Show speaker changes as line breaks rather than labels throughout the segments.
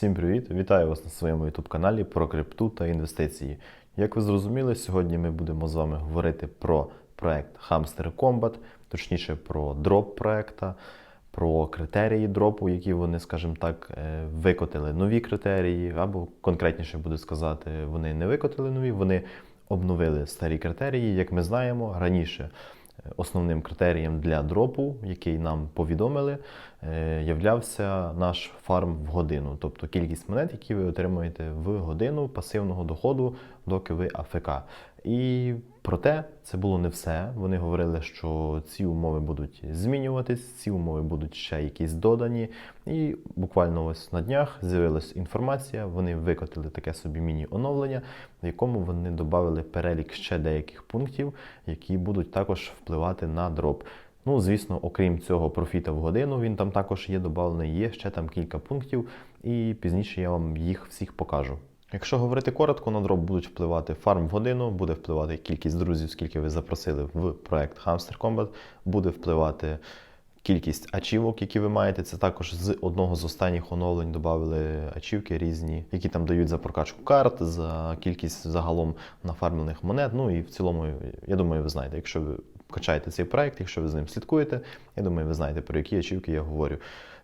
Всім привіт! Вітаю вас на своєму YouTube каналі про крипту та інвестиції. Як ви зрозуміли, сьогодні ми будемо з вами говорити про проект Hamster Combat, точніше про дроп проекта, про критерії дропу, які вони, скажімо так, е, викотили нові критерії, або конкретніше буду сказати, вони не викотили нові, вони обновили старі критерії. Як ми знаємо, раніше основним критерієм для дропу, який нам повідомили, е, являвся наш фарм в годину, тобто кількість монет, які ви отримуєте в годину пасивного доходу, доки ви АФК. І проте це було не все. Вони говорили, що ці умови будуть змінюватись, ці умови будуть ще якісь додані. І буквально ось на днях з'явилася інформація. Вони викотили таке собі міні-оновлення, в якому вони додали перелік ще деяких пунктів, які будуть також впливати на дроп. Ну, звісно, окрім цього профіта в годину, він там також є додавлений, є ще там кілька пунктів, і пізніше я вам їх всіх покажу. Якщо говорити коротко, на дроп будуть впливати фарм в годину, буде впливати кількість друзів, скільки ви запросили в проект Hamster Combat, буде впливати кількість ачівок, які ви маєте. Це також з одного з останніх оновлень додали ачівки різні, які там дають за прокачку карт, за кількість загалом нафармлених монет. Ну і в цілому, я думаю, ви знаєте, якщо ви качаєте цей проект, якщо ви з ним слідкуєте, я думаю, ви знаєте, про які ачівки я говорю.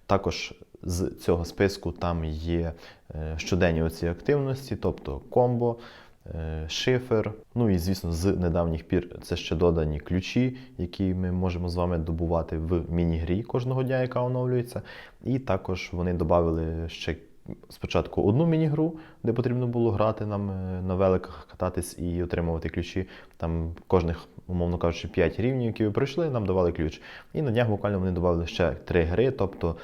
Також з цього списку там є е, щоденні оці активності, тобто комбо, е, шифер. Ну і звісно, з недавніх пір це ще додані ключі, які ми можемо з вами добувати в міні-грі кожного дня, яка оновлюється. І також вони додали ще. Спочатку одну міні-гру, де потрібно було грати нам е, на великах, кататись і отримувати ключі. Там кожних, умовно кажучи, 5 рівнів, які ви пройшли, нам давали ключ. І на днях буквально вони додали ще 3 гри. Тобто,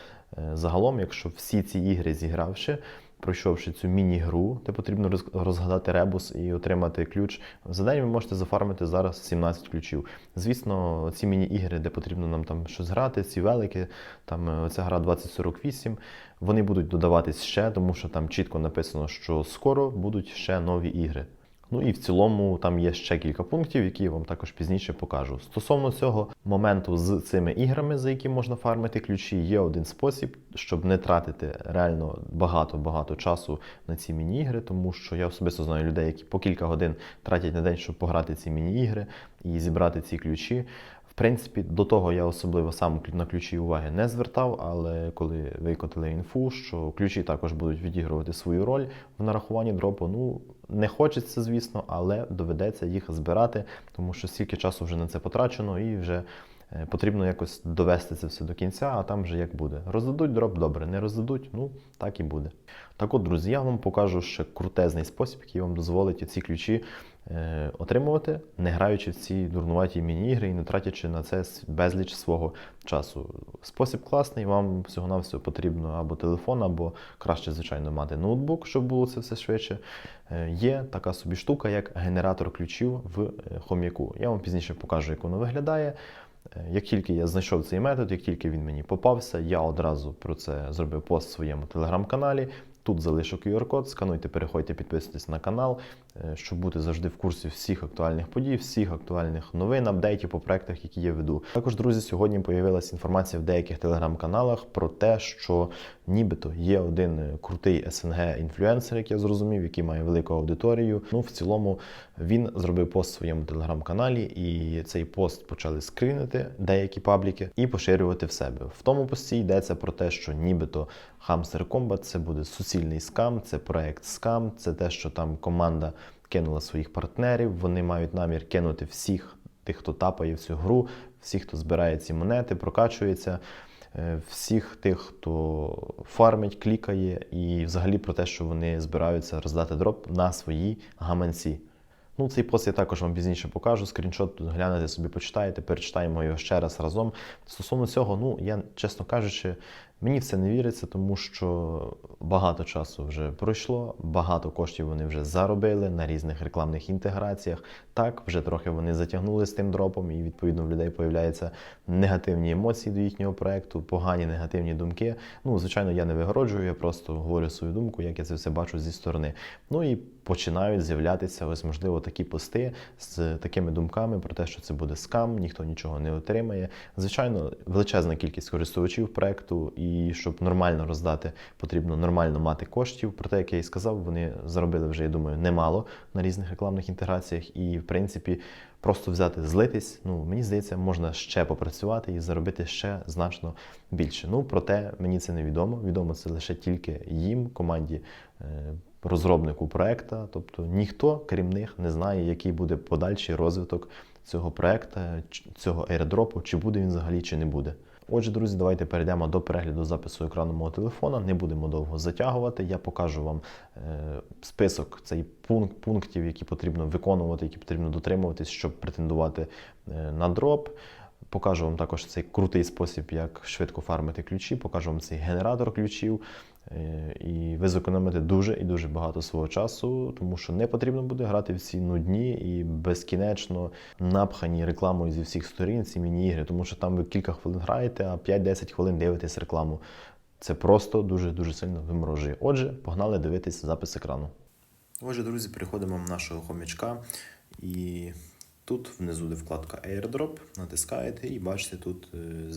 загалом, якщо всі ці ігри зігравши, пройшовши цю міні-гру, де потрібно роз- розгадати ребус і отримати ключ. За день ви можете зафармити зараз 17 ключів. Звісно, ці міні-ігри, де потрібно нам там щось грати, ці велики, там е, ця гра 2048, вони будуть додаватись ще, тому що там чітко написано, що скоро будуть ще нові ігри. Ну і в цілому там є ще кілька пунктів, які я вам також пізніше покажу. Стосовно цього моменту з цими іграми, за які можна фармити ключі, є один спосіб, щоб не тратити реально багато-багато часу на ці міні-ігри, тому що я особисто знаю людей, які по кілька годин тратять на день, щоб пограти ці міні-ігри і зібрати ці ключі. В принципі, до того я особливо сам на ключі уваги не звертав, але коли викотили інфу, що ключі також будуть відігрувати свою роль в нарахуванні дропу, ну не хочеться, звісно, але доведеться їх збирати, тому що стільки часу вже на це потрачено і вже потрібно якось довести це все до кінця, а там вже як буде. Роздадуть дроп добре, не роздадуть, ну так і буде. Так от, друзі, я вам покажу ще крутезний спосіб, який вам дозволить ці ключі е, отримувати, не граючи в ці дурнуваті міні-ігри і не тратячи на це безліч свого часу. Спосіб класний, вам всього-навсього потрібно або телефон, або краще, звичайно, мати ноутбук, щоб було це все швидше. Е, Є така собі штука, як генератор ключів в е, хом'яку. Я вам пізніше покажу, як воно виглядає. Е, Як тільки я знайшов цей метод, як тільки він мені попався, я одразу про це зробив пост в своєму телеграм-каналі. Тут залишу QR-код, скануйте, переходьте, підписуйтесь на канал, е, щоб бути завжди в курсі всіх актуальних подій, всіх актуальних новин, апдейтів по проектах, які я веду. Також, друзі, сьогодні появилася інформація в деяких телеграм-каналах про те, що нібито є один е, крутий СНГ інфлюенсер, як я зрозумів, який має велику аудиторію. Ну, в цілому він зробив пост в своєму телеграм-каналі, і цей пост почали скрінити деякі пабліки і поширювати в себе. В тому пості йдеться про те, що нібито Hamster Combat це буде суцільний скам, це проект скам, це те, що там команда кинула своїх партнерів. Вони мають намір кинути всіх тих, хто тапає в цю гру, всіх, хто збирає ці монети, прокачується. е, Всіх тих, хто фармить, клікає, і взагалі про те, що вони збираються роздати дроп на своїй гаманці. Ну, цей пост я також вам пізніше покажу. Скріншот тут глянете собі, почитаєте, перечитаємо його ще раз разом. Стосовно цього, ну я чесно кажучи, мені в це не віриться, тому що багато часу вже пройшло, багато коштів вони вже заробили на різних рекламних інтеграціях. Так, вже трохи вони затягнули з тим дропом, і відповідно в людей появляються негативні емоції до їхнього проекту, погані негативні думки. Ну, звичайно, я не вигороджую, я просто говорю свою думку, як я це все бачу зі сторони. Ну і починають з'являтися ось можливо такі пости з такими думками про те, що це буде скам, ніхто нічого не отримає. Звичайно, величезна кількість користувачів проекту і і щоб нормально роздати, потрібно нормально мати коштів. Проте, як я і сказав, вони заробили вже, я думаю, немало на різних рекламних інтеграціях. І, в принципі, просто взяти, злитись. Ну, мені здається, можна ще попрацювати і заробити ще значно більше. Ну, проте мені це не відомо. Відомо це лише тільки їм, команді. е, Розробнику проекта, тобто ніхто, крім них, не знає, який буде подальший розвиток цього проекта, цього airdropу, чи буде він взагалі, чи не буде. Отже, друзі, давайте перейдемо до перегляду запису екрану мого телефона. Не будемо довго затягувати. Я покажу вам е, список цей пункт пунктів, які потрібно виконувати, які потрібно дотримуватись, щоб претендувати е, на дроп. Покажу вам також цей крутий спосіб, як швидко фармити ключі. Покажу вам цей генератор ключів. Е, І ви зекономите дуже і дуже багато свого часу, тому що не потрібно буде грати в ці нудні і безкінечно напхані рекламою зі всіх сторін ці міні-ігри, тому що там ви кілька хвилин граєте, а 5-10 хвилин дивитесь рекламу. Це просто дуже дуже сильно виморожує. Отже, погнали дивитися запис екрану. Отже, друзі, переходимо в нашого хомячка. І тут внизу де вкладка Airdrop, натискаєте і бачите, тут е,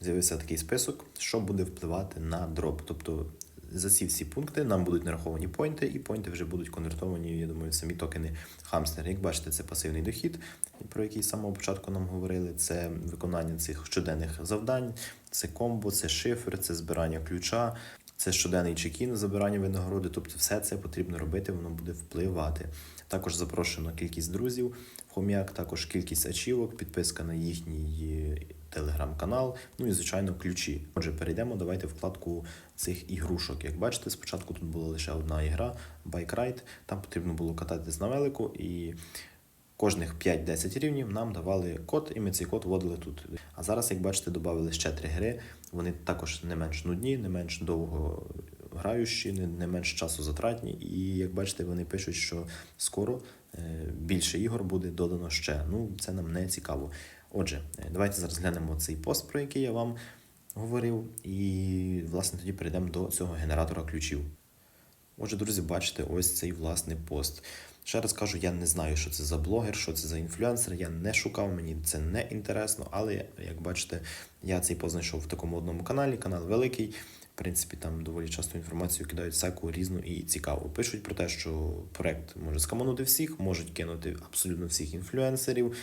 з'явився такий список, що буде впливати на дроп. Тобто за ці всі пункти нам будуть нараховані поінти, і поінти вже будуть конвертовані, я думаю, самі токени Hamster. Як бачите, це пасивний дохід, про який з самого початку нам говорили. Це виконання цих щоденних завдань, це комбо, це шифр, це збирання ключа. Це щоденний чекін, забирання винагороди, тобто все це потрібно робити, воно буде впливати. Також запрошено кількість друзів в хом'як, також кількість ачівок, підписка на їхній телеграм-канал, ну і звичайно ключі. Отже, перейдемо. Давайте вкладку цих ігрушок. Як бачите, спочатку тут була лише одна ігра Bike Ride, Там потрібно було кататись на велику і. Кожних 5-10 рівнів нам давали код, і ми цей код вводили тут. А зараз, як бачите, додали ще три гри. Вони також не менш нудні, не менш довго граючі, не, менш часу затратні. І як бачите, вони пишуть, що скоро е, більше ігор буде додано ще. Ну, це нам не цікаво. Отже, е, давайте зараз глянемо цей пост, про який я вам говорив, і власне тоді перейдемо до цього генератора ключів. Отже, друзі, бачите, ось цей власний пост. Ще раз кажу, я не знаю, що це за блогер, що це за інфлюенсер. Я не шукав, мені це не інтересно, але як бачите, я цей пост знайшов в такому одному каналі. Канал великий. Принципі, там доволі часто інформацію кидають всяку різну і цікаву. Пишуть про те, що проект може скаманути всіх, можуть кинути абсолютно всіх інфлюенсерів,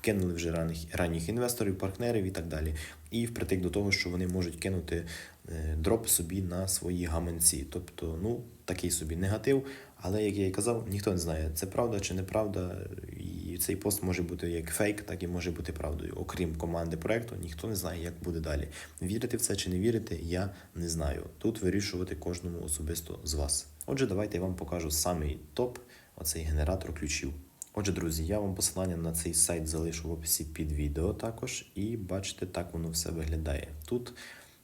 кинули вже ранніх, ранніх інвесторів, партнерів і так далі. І впритик до того, що вони можуть кинути е, дроп собі на свої гаманці. Тобто, ну, такий собі негатив. Але як я і казав, ніхто не знає, це правда чи неправда. І цей пост може бути як фейк, так і може бути правдою. Окрім команди проекту, ніхто не знає, як буде далі. Вірити в це чи не вірити, я не знаю. Тут вирішувати кожному особисто з вас. Отже, давайте я вам покажу самий топ, оцей генератор ключів. Отже, друзі, я вам посилання на цей сайт залишу в описі під відео також, і бачите, так воно все виглядає. Тут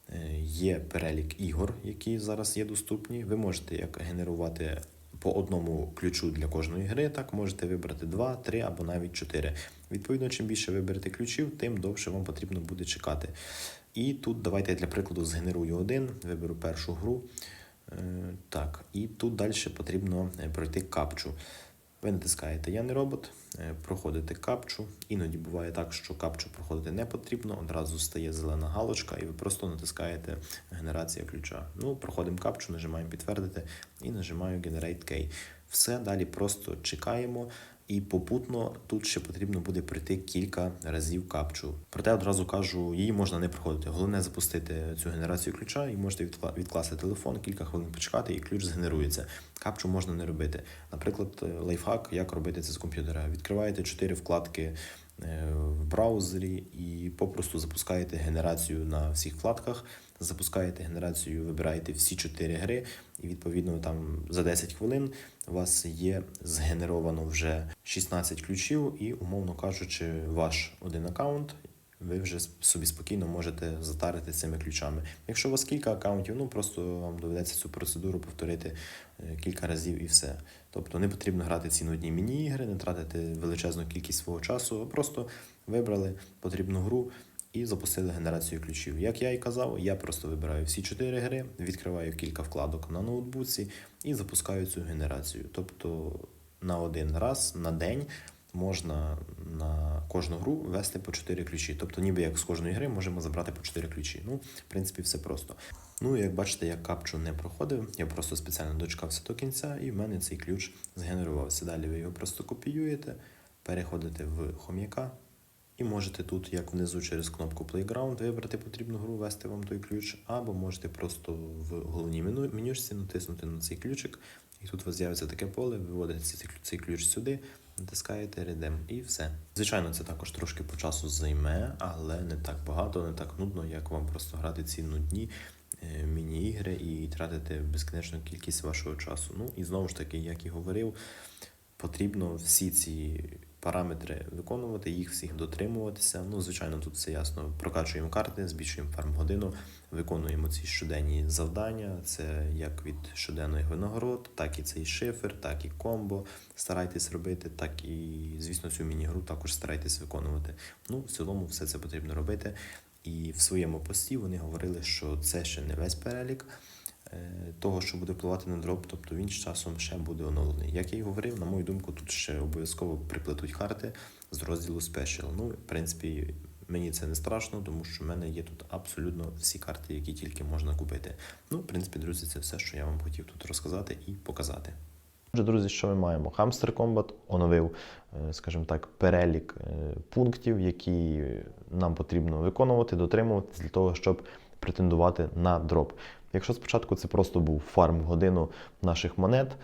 е, є перелік ігор, які зараз є доступні. Ви можете як генерувати по одному ключу для кожної гри, так можете вибрати 2, 3 або навіть 4. Відповідно, чим більше виберете ключів, тим довше вам потрібно буде чекати. І тут давайте я для прикладу згенерую один, виберу першу гру. Е, Так, і тут далі потрібно е, пройти капчу. Ви натискаєте Я не робот, е, проходите капчу. Іноді буває так, що капчу проходити не потрібно, одразу стає зелена галочка, і ви просто натискаєте генерація ключа. Ну, проходимо капчу, нажимаємо підтвердити і нажимаю Generate Key. Все далі просто чекаємо. І попутно тут ще потрібно буде пройти кілька разів капчу. Проте одразу кажу, її можна не проходити. Головне запустити цю генерацію ключа і можете відкла- відкласти телефон, кілька хвилин почекати, і ключ згенерується. Капчу можна не робити. Наприклад, лайфхак, як робити це з комп'ютера. Відкриваєте чотири вкладки е, в браузері і попросту запускаєте генерацію на всіх вкладках. Запускаєте генерацію, вибираєте всі чотири гри, і відповідно там за 10 хвилин у вас є згенеровано вже 16 ключів, і, умовно кажучи, ваш один аккаунт. Ви вже собі спокійно можете затарити цими ключами. Якщо у вас кілька аккаунтів, ну просто вам доведеться цю процедуру повторити е, кілька разів і все. Тобто не потрібно грати ці нудні міні-ігри, не тратити величезну кількість свого часу, а просто вибрали потрібну гру і запустили генерацію ключів. Як я і казав, я просто вибираю всі чотири гри, відкриваю кілька вкладок на ноутбуці і запускаю цю генерацію. Тобто на один раз на день можна на кожну гру ввести по 4 ключі. Тобто, ніби як з кожної гри можемо забрати по 4 ключі. Ну, в принципі, все просто. Ну, як бачите, я капчу не проходив, я просто спеціально дочекався до кінця, і в мене цей ключ згенерувався. Далі ви його просто копіюєте, переходите в хом'яка, і можете тут, як внизу, через кнопку Playground вибрати потрібну гру, ввести вам той ключ, або можете просто в головній меню, менюшці натиснути на цей ключик, і тут у вас з'явиться таке поле, виводите цей ключ сюди, натискаєте Redeem і все. Звичайно, це також трошки по часу займе, але не так багато, не так нудно, як вам просто грати ці нудні е, міні-ігри і тратити безкінечну кількість вашого часу. Ну і знову ж таки, як і говорив, потрібно всі ці параметри виконувати, їх всіх дотримуватися. Ну, звичайно, тут все ясно. Прокачуємо карти, збільшуємо фарм-годину, виконуємо ці щоденні завдання. Це як від щоденних винагород, так і цей шифер, так і комбо. Старайтесь робити, так і, звісно, цю міні-гру також старайтесь виконувати. Ну, в цілому, все це потрібно робити. І в своєму пості вони говорили, що це ще не весь перелік того, що буде впливати на дроп, тобто він з часом ще буде оновлений. Як я й говорив, на мою думку, тут ще обов'язково приплетуть карти з розділу Special. Ну, в принципі, мені це не страшно, тому що в мене є тут абсолютно всі карти, які тільки можна купити. Ну, в принципі, друзі, це все, що я вам хотів тут розказати і показати. Отже, друзі, що ми маємо? Hamster Combat оновив, е, скажімо так, перелік е, пунктів, які нам потрібно виконувати, дотримуватись для того, щоб претендувати на дроп. Якщо спочатку це просто був фарм в годину наших монет,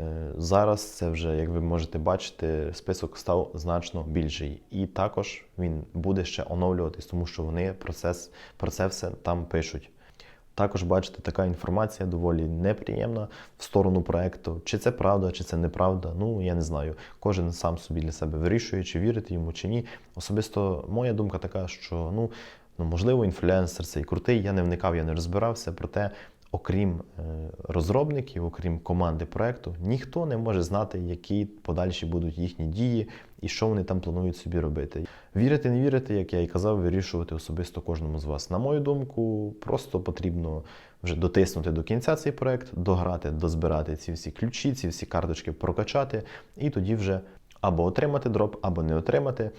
е, зараз це вже, як ви можете бачити, список став значно більший. І також він буде ще оновлюватись, тому що вони процес, про це все там пишуть. Також бачите, така інформація доволі неприємна в сторону проекту. Чи це правда, чи це неправда, ну я не знаю. Кожен сам собі для себе вирішує, чи вірити йому, чи ні. Особисто моя думка така, що ну, ну можливо, інфлюенсер цей крутий, я не вникав, я не розбирався. Проте, окрім е, розробників, окрім команди проекту, ніхто не може знати, які подальші будуть їхні дії і що вони там планують собі робити. Вірити, не вірити, як я і казав, вирішувати особисто кожному з вас. На мою думку, просто потрібно вже дотиснути до кінця цей проект, дограти, дозбирати ці всі ключі, ці всі карточки прокачати, і тоді вже або отримати дроп, або не отримати.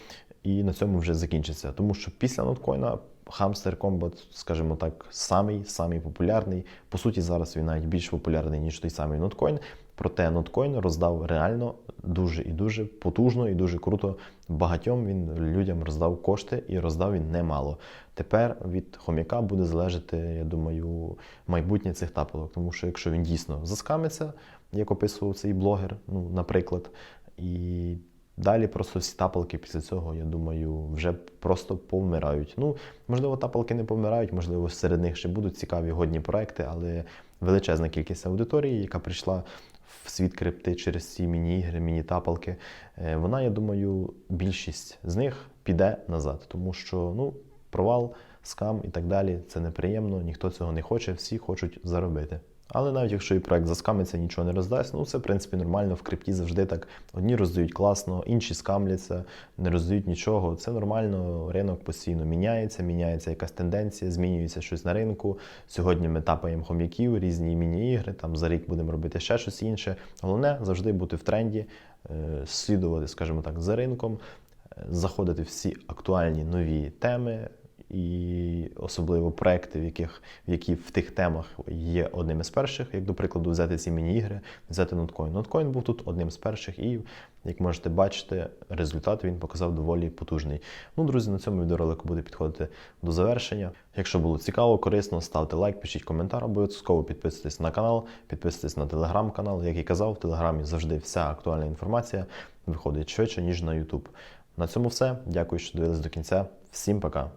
І на цьому вже закінчиться. Тому що після ноткоїна Hamster Combat, скажімо так, самий самий популярний. По суті, зараз він навіть більш популярний, ніж той самий ноткоін. Проте ноткоін роздав реально дуже і дуже потужно і дуже круто. Багатьом він людям роздав кошти і роздав він немало. Тепер від хомяка буде залежати, я думаю, майбутнє цих тапелок. Тому що якщо він дійсно заскамиться, як описував цей блогер, ну, наприклад, і Далі просто всі тапалки після цього, я думаю, вже просто повмирають. Ну, можливо, тапалки не помирають, можливо, серед них ще будуть цікаві годні проекти, але величезна кількість аудиторії, яка прийшла в світ крипти через ці міні-ігри, міні-тапалки, е, вона, я думаю, більшість з них піде назад, тому що ну, провал, скам і так далі це неприємно, ніхто цього не хоче, всі хочуть заробити. Але навіть якщо і проект заскамиться, нічого не роздасть, ну це в принципі нормально. В крипті завжди так. Одні роздають класно, інші скамляться, не роздають нічого. Це нормально, ринок постійно міняється, міняється якась тенденція, змінюється щось на ринку. Сьогодні ми тапаємо хом'яків, різні міні-ігри, там за рік будемо робити ще щось інше. Головне завжди бути в тренді, е, слідувати, скажімо так, за ринком, е, заходити всі актуальні нові теми і особливо проекти, в яких в які в тих темах є одним із перших, як до прикладу, взяти ці міні-ігри, взяти ноткоін. Ноткоін був тут одним з перших, і як можете бачити, результат він показав доволі потужний. Ну, друзі, на цьому відеоролик буде підходити до завершення. Якщо було цікаво, корисно, ставте лайк, пишіть коментар, обов'язково підписуйтесь на канал, підписуйтесь на телеграм-канал. Як і казав, в телеграмі завжди вся актуальна інформація виходить швидше, ніж на YouTube. На цьому все. Дякую, що дивились до кінця. Всім пока.